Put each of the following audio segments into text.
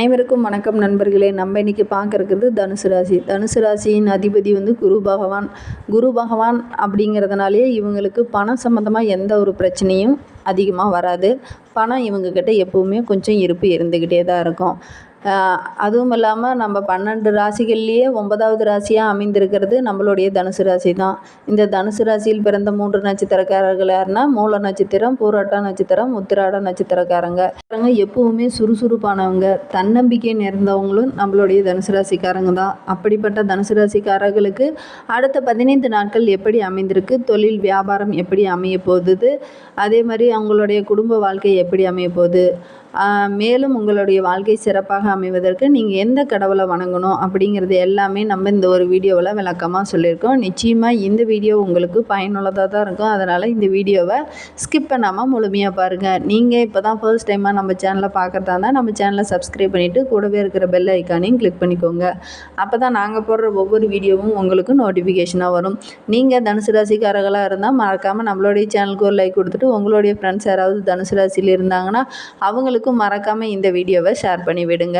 அனைவருக்கும் வணக்கம் நண்பர்களே. நம்ம இன்றைக்கி பார்க்குறது தனுசு ராசி. தனுசு ராசியின் அதிபதி வந்து குரு பகவான். குரு பகவான் அப்படிங்கிறதுனாலே இவங்களுக்கு பணம் சம்மந்தமாக எந்த ஒரு பிரச்சனையும் அதிகமாக வராது. பணம் இவங்கக்கிட்ட எப்போவுமே கொஞ்சம் இருப்பு இருந்துக்கிட்டே தான் இருக்கும். அதுவும் இல்லாமல் நம்ம பன்னெண்டு ராசிகள்லேயே ஒன்பதாவது ராசியாக அமைந்திருக்கிறது நம்மளுடைய தனுசு ராசி தான் இந்த தனுசு ராசியில் பிறந்த மூன்று நட்சத்திரக்காரர்கள் யாருன்னா மூல நட்சத்திரம் பூராட்டா நட்சத்திரம் உத்திராட நட்சத்திரக்காரங்க. எப்பவுமே சுறுசுறுப்பானவங்க தன்னம்பிக்கை நேர்ந்தவங்களும் நம்மளுடைய தனுசு ராசிக்காரங்க தான். அப்படிப்பட்ட தனுசு ராசிக்காரர்களுக்கு அடுத்த பதினைந்து நாட்கள் எப்படி அமைந்திருக்கு தொழில் வியாபாரம் எப்படி அமைய போகுது அதே மாதிரி அவங்களுடைய குடும்ப வாழ்க்கை எப்படி அமைய போகுது மேலும் உங்களுடைய வாழ்க்கை சிறப்பாக அமைவதற்கு நீங்கள் எந்த கடவுளை வணங்கணும் அப்படிங்கிறது எல்லாமே நம்ம இந்த ஒரு வீடியோவில் விளக்கமாக சொல்லியிருக்கோம். நிச்சயமாக இந்த வீடியோ உங்களுக்கு பயனுள்ளதாக தான் இருக்கும். அதனால் இந்த வீடியோவை ஸ்கிப் பண்ணாமல் முழுமையாக பாருங்கள் நீங்கள் இப்போ தான் ஃபர்ஸ்ட் டைமாக நம்ம சேனலை பார்க்குறதா இருந்தால் நம்ம சேனலை சப்ஸ்கிரைப் பண்ணிவிட்டு கூடவே இருக்கிற பெல் ஐக்கானையும் கிளிக் பண்ணிக்கோங்க. அப்போ தான் நாங்கள் போடுற ஒவ்வொரு வீடியோவும் உங்களுக்கு நோட்டிஃபிகேஷனாக வரும். நீங்கள் தனுசு ராசிக்காரர்களாக இருந்தால் மறக்காமல் நம்மளுடைய சேனலுக்கு ஒரு லைக் கொடுத்துட்டு உங்களுடைய ஃப்ரெண்ட்ஸ் யாராவது தனுசு ராசியில் இருந்தாங்கன்னா அவங்களுக்கும் மறக்காமல் இந்த வீடியோவை ஷேர் பண்ணி விடுங்க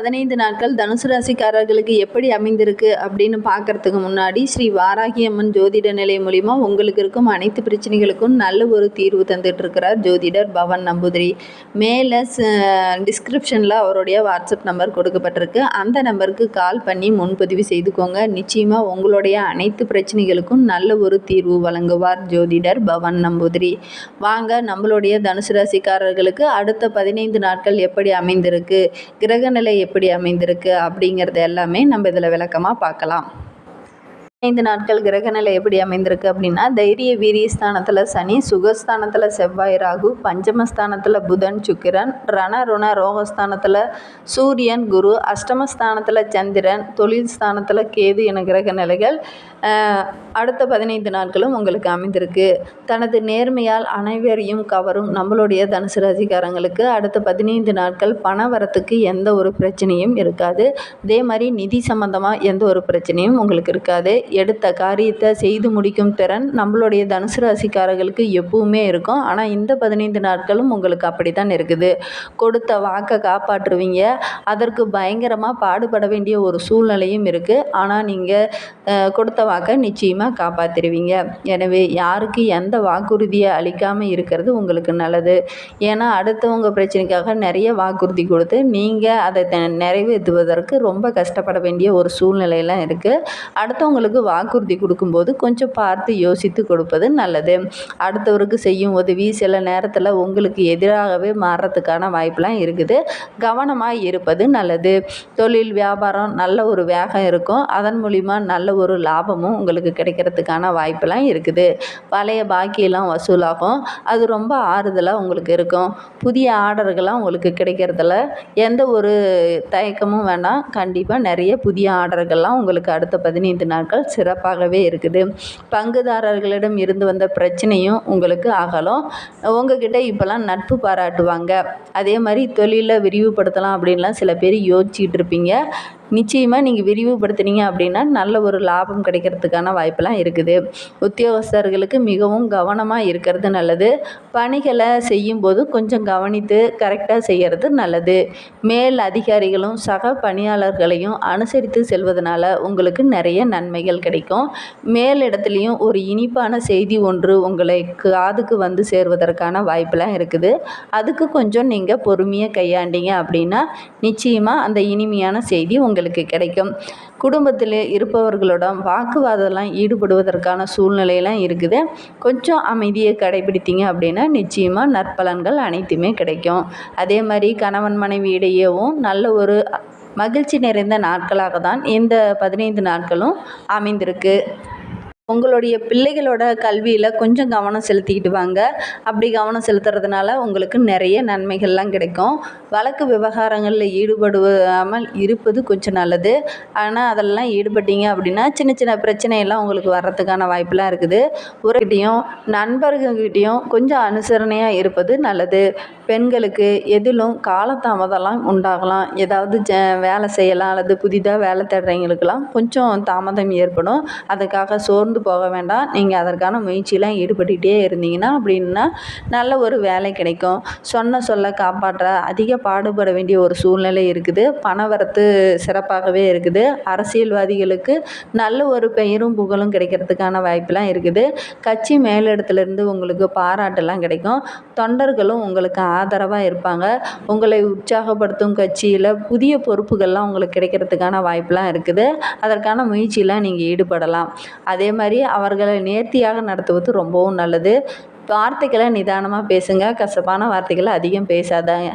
பதினைந்து நாட்கள் தனுசு ராசிக்காரர்களுக்கு எப்படி அமைந்திருக்கு அப்படின்னு பார்க்கறதுக்கு முன்னாடி ஸ்ரீ வாராகி அம்மன் ஜோதிட நிலை மூலிமா உங்களுக்கு இருக்கும் அனைத்து பிரச்சனைகளுக்கும் நல்ல ஒரு தீர்வு தந்துட்டு இருக்கிறார் ஜோதிடர் பவன் நம்பூதிரி. மேலே டிஸ்கிரிப்ஷனில் அவருடைய வாட்ஸ்அப் நம்பர் கொடுக்கப்பட்டிருக்கு. அந்த நம்பருக்கு கால் பண்ணி முன்பதிவு செய்துக்கோங்க. நிச்சயமாக உங்களுடைய அனைத்து பிரச்சனைகளுக்கும் நல்ல ஒரு தீர்வு வழங்குவார் ஜோதிடர் பவன் நம்பூதிரி. வாங்க நம்மளுடைய தனுசு ராசிக்காரர்களுக்கு அடுத்த பதினைந்து நாட்கள் எப்படி அமைந்திருக்கு கிரகநிலை எப்படி அமைந்திருக்கு அப்படிங்கிறது எல்லாமே நம்ம இதில் விளக்கமாக பார்க்கலாம். ஐந்து நாட்கள் கிரகநிலை எப்படி அமைந்திருக்கு அப்படின்னா தைரிய வீரிய ஸ்தானத்தில் சனி சுகஸ்தானத்தில் செவ்வாய் ராகு பஞ்சமஸ்தானத்தில் புதன் சுக்கிரன் ரண ருண ரோகஸ்தானத்தில் சூரியன் குரு அஷ்டமஸ்தானத்தில் சந்திரன் தொழில் ஸ்தானத்தில் கேது என கிரக நிலைகள் அடுத்த பதினைந்து நாட்களும் உங்களுக்கு அமைந்திருக்கு. தனது நேர்மையால் அனைவரையும் கவரும் நம்மளுடைய தனுசு ராசிக்காரங்களுக்கு அடுத்த பதினைந்து நாட்கள் பண வரத்துக்கு எந்த ஒரு பிரச்சனையும் இருக்காது. அதே மாதிரி நிதி சம்மந்தமாக எந்த ஒரு பிரச்சனையும் உங்களுக்கு இருக்காது. எடுத்த காரியத்தை செய்து முடிக்கும் திறன் நம்மளுடைய தனுசு ராசிக்காரர்களுக்கு எப்பவுமே இருக்கும். ஆனால் இந்த பதினைந்து நாட்களும் உங்களுக்கு அப்படி தான் இருக்குது. கொடுத்த வாக்கை காப்பாற்றுவீங்க. அதற்கு பயங்கரமாக பாடுபட வேண்டிய ஒரு சூழ்நிலையும் இருக்குது ஆனால் நீங்கள் கொடுத்த வாக்கை நிச்சயமாக காப்பாற்றிடுவீங்க எனவே யாருக்கு எந்த வாக்குறுதியை அளிக்காமல் இருக்கிறது உங்களுக்கு நல்லது. ஏன்னா அடுத்தவங்க பிரச்சனைக்காக நிறைய வாக்குறுதி கொடுத்து நீங்கள் அதை நிறைவேற்றுவதற்கு ரொம்ப கஷ்டப்பட வேண்டிய ஒரு சூழ்நிலையெல்லாம் இருக்குது அடுத்தவங்களுக்கு அடுத்தவங்களுக்கு வாக்குறுதி கொடுக்கும்போது கொஞ்சம் பார்த்து யோசித்து கொடுப்பது நல்லது. அடுத்தவருக்கு செய்யும் உதவி சில நேரத்தில் உங்களுக்கு எதிராகவே மாறுறதுக்கான வாய்ப்பெலாம் இருக்குது. கவனமாக இருப்பது நல்லது. தொழில் வியாபாரம் நல்ல ஒரு வேகம் இருக்கும். அதன் மூலிமா நல்ல ஒரு லாபமும் உங்களுக்கு கிடைக்கிறதுக்கான வாய்ப்பெல்லாம் இருக்குது. பழைய பாக்கியெல்லாம் வசூலாகும். அது ரொம்ப ஆறுதலாக உங்களுக்கு இருக்கும். புதிய ஆர்டர்கள்லாம் உங்களுக்கு கிடைக்கிறதுல எந்த ஒரு தயக்கமும் வேண்டாம். கண்டிப்பாக நிறைய புதிய ஆர்டர்கள்லாம் உங்களுக்கு அடுத்த பதினைந்து நாட்கள் சிறப்பாகவே இருக்குது. பங்குதாரர்களிடம் இருந்து வந்த பிரச்சனையும் உங்களுக்கு அகலும். உங்ககிட்ட இப்போல்லாம் நட்பு பாராட்டுவாங்க. அதே மாதிரி தொழிலை விரிவுபடுத்தலாம் அப்படின்லாம் சில பேர் யோசிச்சுட்டு இருப்பீங்க. நிச்சயமாக நீங்கள் விரிவுபடுத்துனீங்க அப்படின்னா நல்ல ஒரு லாபம் கிடைக்கிறதுக்கான வாய்ப்பெல்லாம் இருக்குது. உத்தியோகஸ்தர்களுக்கு மிகவும் கவனமாக இருக்கிறது நல்லது. பணிகளை செய்யும்போது கொஞ்சம் கவனித்து கரெக்டாக செய்கிறது நல்லது. மேல் அதிகாரிகளும் சக பணியாளர்களையும் அனுசரித்து செல்வதனால உங்களுக்கு நிறைய நன்மைகள் கிடைக்கும். மேல் இடத்துலையும் ஒரு இனிப்பான செய்தி ஒன்று உங்களை காதுக்கு வந்து சேர்வதற்கான வாய்ப்பெல்லாம் இருக்குது. அதுக்கு கொஞ்சம் நீங்கள் பொறுமையாக கையாண்டீங்க அப்படின்னா நிச்சயமாக அந்த இனிமையான செய்தி உங்கள் உங்களுக்கு கிடைக்கும். குடும்பத்தில் இருப்பவர்களிடம் வாக்குவாதம்லாம் ஈடுபடுவதற்கான சூழ்நிலையெல்லாம் இருக்குது. கொஞ்சம் அமைதியை கடைபிடித்தீங்க அப்படின்னா நிச்சயமாக நற்பலன்கள் அனைத்துமே கிடைக்கும். அதே மாதிரி கணவன் மனைவி இடையேவும் நல்ல ஒரு மகிழ்ச்சி நிறைந்த நாட்களாக தான் இந்த பதினைந்து நாட்களும் அமைந்திருக்கு. உங்களுடைய பிள்ளைகளோட கல்வியில் கொஞ்சம் கவனம் செலுத்திக்கிட்டு வாங்க அப்படி கவனம் செலுத்துறதுனால உங்களுக்கு நிறைய நன்மைகள்லாம் கிடைக்கும். வழக்கு விவகாரங்களில் ஈடுபடுவாமல் இருப்பது கொஞ்சம் நல்லது. ஆனால் அதெல்லாம் ஈடுபட்டீங்க அப்படின்னா சின்ன சின்ன பிரச்சனையெல்லாம் உங்களுக்கு வர்றதுக்கான வாய்ப்பெலாம் இருக்குது. உறவுகிட்டையும் நண்பர்கள்கிட்டையும் கொஞ்சம் அனுசரணையாக இருப்பது நல்லது. பெண்களுக்கு எதிலும் காலதாமதம்லாம் உண்டாகலாம். ஏதாவது ஜ வேலை செய்யலாம் அல்லது புதிதாக வேலை தேடுறவங்களுக்கெல்லாம் கொஞ்சம் தாமதம் ஏற்படும். அதுக்காக சோர்ந்து சோர்ந்து போக வேண்டாம். நீங்கள் அதற்கான முயற்சியெலாம் ஈடுபட்டுகிட்டே இருந்தீங்கன்னா அப்படின்னா நல்ல ஒரு வேலை கிடைக்கும். சொன்ன சொல்ல காப்பாற்ற அதிக பாடுபட வேண்டிய ஒரு சூழ்நிலை இருக்குது. பணவரத்து சிறப்பாகவே இருக்குது. அரசியல்வாதிகளுக்கு நல்ல ஒரு பெயரும் புகழும் கிடைக்கிறதுக்கான வாய்ப்பெலாம் இருக்குது. கட்சி மேலிடத்துலேருந்து உங்களுக்கு பாராட்டெல்லாம் கிடைக்கும். தொண்டர்களும் உங்களுக்கு ஆதரவாக இருப்பாங்க. உங்களை உற்சாகப்படுத்தும் கட்சியில் புதிய பொறுப்புகள்லாம் உங்களுக்கு கிடைக்கிறதுக்கான வாய்ப்பெலாம் இருக்குது. அதற்கான முயற்சியெலாம் நீங்கள் ஈடுபடலாம். அதே மாதிரி அவர்களை நேர்த்தியாக நடத்துவது ரொம்பவும் நல்லது. வார்த்தைகளை நிதானமாக பேசுங்க. கசப்பான வார்த்தைகளை அதிகம் பேசாதாங்க.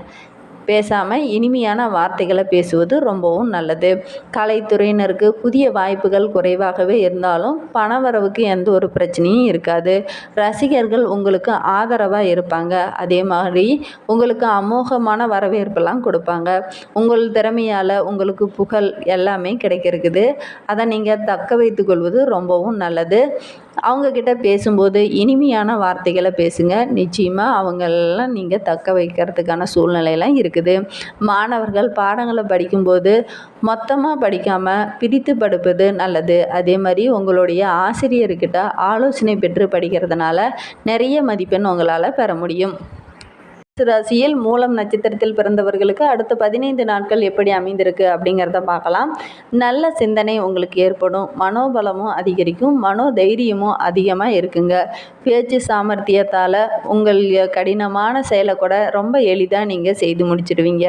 பேசாமல் இனிமையான வார்த்தைகளை பேசுவது ரொம்பவும் நல்லது. கலைத்துறையினருக்கு புதிய வாய்ப்புகள் குறைவாகவே இருந்தாலும் பணவரவுக்கு எந்த ஒரு பிரச்சனையும் இருக்காது. ரசிகர்கள் உங்களுக்கு ஆதரவாக இருப்பாங்க. அதே மாதிரி உங்களுக்கு அமோகமான வரவேற்பெல்லாம் கொடுப்பாங்க. உங்கள் திறமையால் உங்களுக்கு புகழ் எல்லாமே கிடைக்கிருக்குது அதை நீங்கள் தக்க வைத்து கொள்வது ரொம்பவும் நல்லது. அவங்கக்கிட்ட பேசும்போது இனிமையான வார்த்தைகளை பேசுங்க. நிச்சயமாக அவங்களெல்லாம் நீங்கள் தக்க வைக்கிறதுக்கான சூழ்நிலையெல்லாம் இருக்குது. மாணவர்கள் பாடங்களை படிக்கும்போது மொத்தமாக படிக்காமல் பிரித்து படிப்பது நல்லது. அதே மாதிரி உங்களுடைய ஆசிரியர்கிட்ட ஆலோசனை பெற்று படிக்கிறதுனால நிறைய மதிப்பெண் உங்களால் பெற முடியும். ராசியில் மூலம் நட்சத்திரத்தில் பிறந்தவர்களுக்கு அடுத்த பதினைந்து நாட்கள் எப்படி அமைந்திருக்கு அப்படிங்கிறத பார்க்கலாம். நல்ல சிந்தனை உங்களுக்கு ஏற்படும். மனோபலமும் அதிகரிக்கும். மனோ தைரியமும் அதிகமாக இருக்குங்க. பேச்சு சாமர்த்தியத்தால் உங்கள் கடினமான செயலை கூட ரொம்ப எளிதாக நீங்கள் செய்து முடிச்சிடுவீங்க.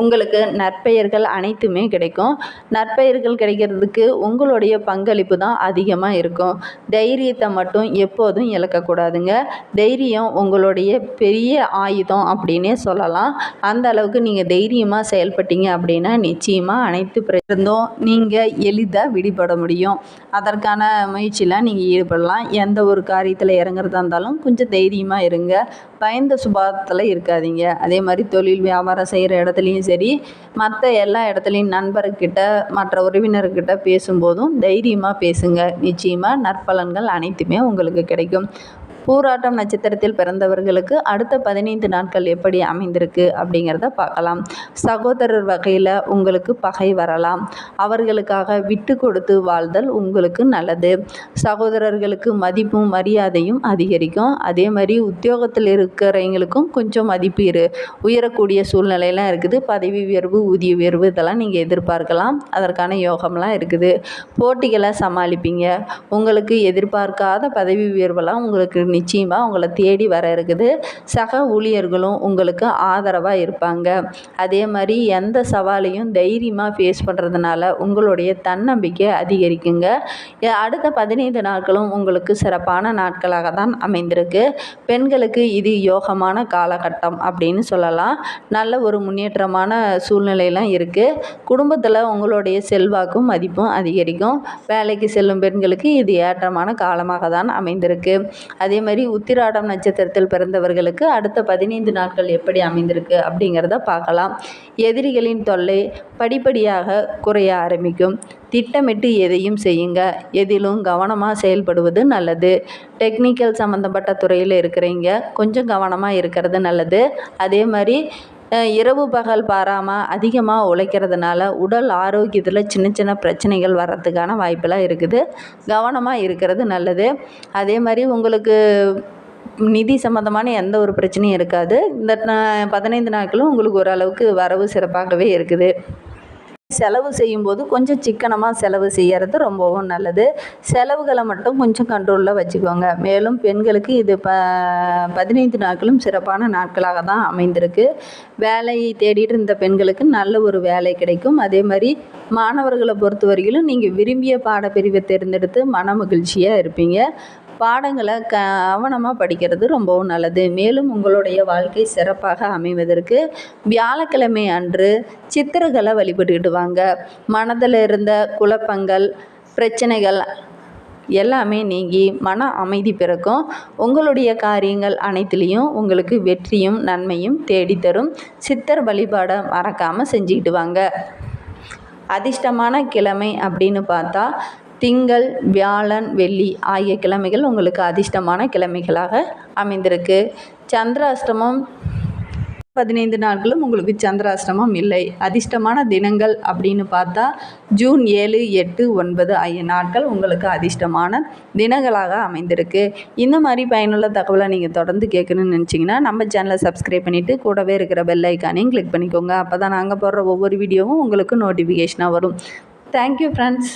உங்களுக்கு நற்பெயர்கள் அனைத்துமே கிடைக்கும். நற்பெயர்கள் கிடைக்கிறதுக்கு உங்களுடைய பங்களிப்பு தான் அதிகமாக இருக்கும். தைரியத்தை மட்டும் எப்போதும் இழக்கக்கூடாதுங்க. தைரியம் உங்களுடைய பெரிய ஆயுதம் அப்படின்னே சொல்லலாம். அந்த அளவுக்கு நீங்கள் தைரியமாக செயல்பட்டீங்க அப்படின்னா நிச்சயமாக அனைத்து இருந்தும் நீங்கள் எளிதாக விடுபட முடியும். அதற்கான முயற்சியில் நீங்கள் ஈடுபடலாம். எந்த ஒரு காரியத்தில் இறங்குறதா இருந்தாலும் கொஞ்சம் தைரியமாக இருங்க. பயந்த சுபாவத்தில் இருக்காதீங்க. அதே மாதிரி தொழில் வியாபாரம் செய்கிற இடத்துலையும் சரி மற்ற எல்லா இடத்துலையும் நண்பர்கிட்ட மற்ற உறவினர்கிட்ட பேசும்போதும் தைரியமாக பேசுங்க. நிச்சயமாக நற்பலன்கள் அனைத்துமே உங்களுக்கு கிடைக்கும். பூராட்டம் நட்சத்திரத்தில் பிறந்தவர்களுக்கு அடுத்த பதினைந்து நாட்கள் எப்படி அமைந்திருக்கு அப்படிங்கிறத பார்க்கலாம். சகோதரர் வகையில் உங்களுக்கு பகை வரலாம். அவர்களுக்காக விட்டு கொடுத்து வாழ்தல் உங்களுக்கு நல்லது. சகோதரர்களுக்கு மதிப்பும் மரியாதையும் அதிகரிக்கும். அதே மாதிரி உத்தியோகத்தில் இருக்கிறவங்களுக்கும் கொஞ்சம் மதிப்பு இரு. உயரக்கூடிய சூழ்நிலையெல்லாம் இருக்குது. பதவி உயர்வு ஊதிய உயர்வு இதெல்லாம் நீங்கள் எதிர்பார்க்கலாம். அதற்கான யோகம்லாம் இருக்குது. போட்டிகளை சமாளிப்பீங்க. உங்களுக்கு எதிர்பார்க்காத பதவி உயர்வெல்லாம் உங்களுக்கு நிச்சயமாக உங்களை தேடி வர இருக்குது. சக ஊழியர்களும் உங்களுக்கு ஆதரவாக இருப்பாங்க. அதே மாதிரி எந்த சவாலையும் தைரியமாக ஃபேஸ் பண்ணுறதுனால உங்களுடைய தன்னம்பிக்கை அதிகரிக்குங்க. அடுத்த பதினைந்து நாட்களும் உங்களுக்கு சிறப்பான நாட்களாக தான் அமைந்திருக்கு. பெண்களுக்கு இது யோகமான காலகட்டம் அப்படின்னு சொல்லலாம். நல்ல ஒரு முன்னேற்றமான சூழ்நிலையெல்லாம் இருக்குது குடும்பத்தில் உங்களுடைய செல்வாக்கும் மதிப்பும் அதிகரிக்கும். வேலைக்கு செல்லும் பெண்களுக்கு இது ஏற்றமான காலமாக தான் அமைந்திருக்கு. அதே மாதிரி உத்திராடம் நட்சத்திரத்தில் பிறந்தவர்களுக்கு அடுத்த பதினைந்து நாட்கள் எப்படி அமைந்திருக்கு அப்படிங்கிறத பார்க்கலாம். எதிரிகளின் தொல்லை படிப்படியாக குறைய ஆரம்பிக்கும். திட்டமிட்டு எதையும் செய்யுங்க. எதிலும் கவனமாக செயல்படுவது நல்லது. டெக்னிக்கல் சம்மந்தப்பட்ட துறையில் இருக்கிறீங்க. கொஞ்சம் கவனமாக இருக்கிறது நல்லது. அதே மாதிரி இரவு பகல் பாராமல் அதிகமாக உழைக்கிறதுனால உடல் ஆரோக்கியத்தில் சின்ன சின்ன பிரச்சனைகள் வர்றதுக்கான வாய்ப்பெல்லாம் இருக்குது. கவனமாக இருக்கிறது நல்லது. அதே மாதிரி உங்களுக்கு நிதி சம்மந்தமான எந்த ஒரு பிரச்சனையும் இருக்காது. இந்த பதினைந்து நாட்களும் உங்களுக்கு ஓரளவுக்கு வரவு சிறப்பாகவே இருக்குது. செலவு செய்யும்போது கொஞ்சம் சிக்கனமாக செலவு செய்கிறது ரொம்பவும் நல்லது. செலவுகளை மட்டும் கொஞ்சம் கண்ட்ரோலில் வச்சுக்கோங்க. மேலும் பெண்களுக்கு இது ப பதினைந்து நாட்களும் சிறப்பான நாட்களாக தான் அமைந்திருக்கு. வேலையை தேடிட்டு இருந்த பெண்களுக்கு நல்ல ஒரு வேலை கிடைக்கும். அதே மாதிரி மாணவர்களை பொறுத்த வரையிலும் நீங்கள் விரும்பிய பாடப்பிரிவை தேர்ந்தெடுத்து மன மகிழ்ச்சியாக இருப்பீங்க. பாடங்களை கவனமாக படிக்கிறது ரொம்பவும் நல்லது. மேலும் உங்களுடைய வாழ்க்கை சிறப்பாக அமைவதற்கு வியாழக்கிழமை அன்று சித்திரகளை வழிபட்டுக்கிட்டு வாங்க மனதில் இருந்த குழப்பங்கள் பிரச்சனைகள் எல்லாமே நீங்கி மன அமைதி பிறக்கும். உங்களுடைய காரியங்கள் அனைத்துலேயும் உங்களுக்கு வெற்றியும் நன்மையும் தேடித்தரும். சித்தர் வழிபாடை மறக்காமல் செஞ்சுக்கிட்டு வாங்க. அதிர்ஷ்டமான கிழமை அப்படின்னு பார்த்தா திங்கள் வியாழன் வெள்ளி ஆகிய கிழமைகள் உங்களுக்கு அதிர்ஷ்டமான கிழமைகளாக அமைந்திருக்கு. சந்திராஷ்டமம் பதினைந்து நாட்களும் உங்களுக்கு சந்திராஷ்டமம் இல்லை. அதிர்ஷ்டமான தினங்கள் அப்படின்னு பார்த்தா ஜூன் ஏழு எட்டு ஒன்பது ஆகிய நாட்கள் உங்களுக்கு அதிர்ஷ்டமான தினங்களாக அமைந்திருக்கு. இந்த மாதிரி பயனுள்ள தகவலை நீங்கள் தொடர்ந்து கேட்கணும்னு நினச்சிங்கன்னா நம்ம சேனலை சப்ஸ்கிரைப் பண்ணிவிட்டு கூடவே இருக்கிற பெல் ஐக்கானையும் கிளிக் பண்ணிக்கோங்க. அப்போ தான் நாங்கள் போடுற ஒவ்வொரு வீடியோவும் உங்களுக்கு நோட்டிஃபிகேஷனாக வரும். Thank you friends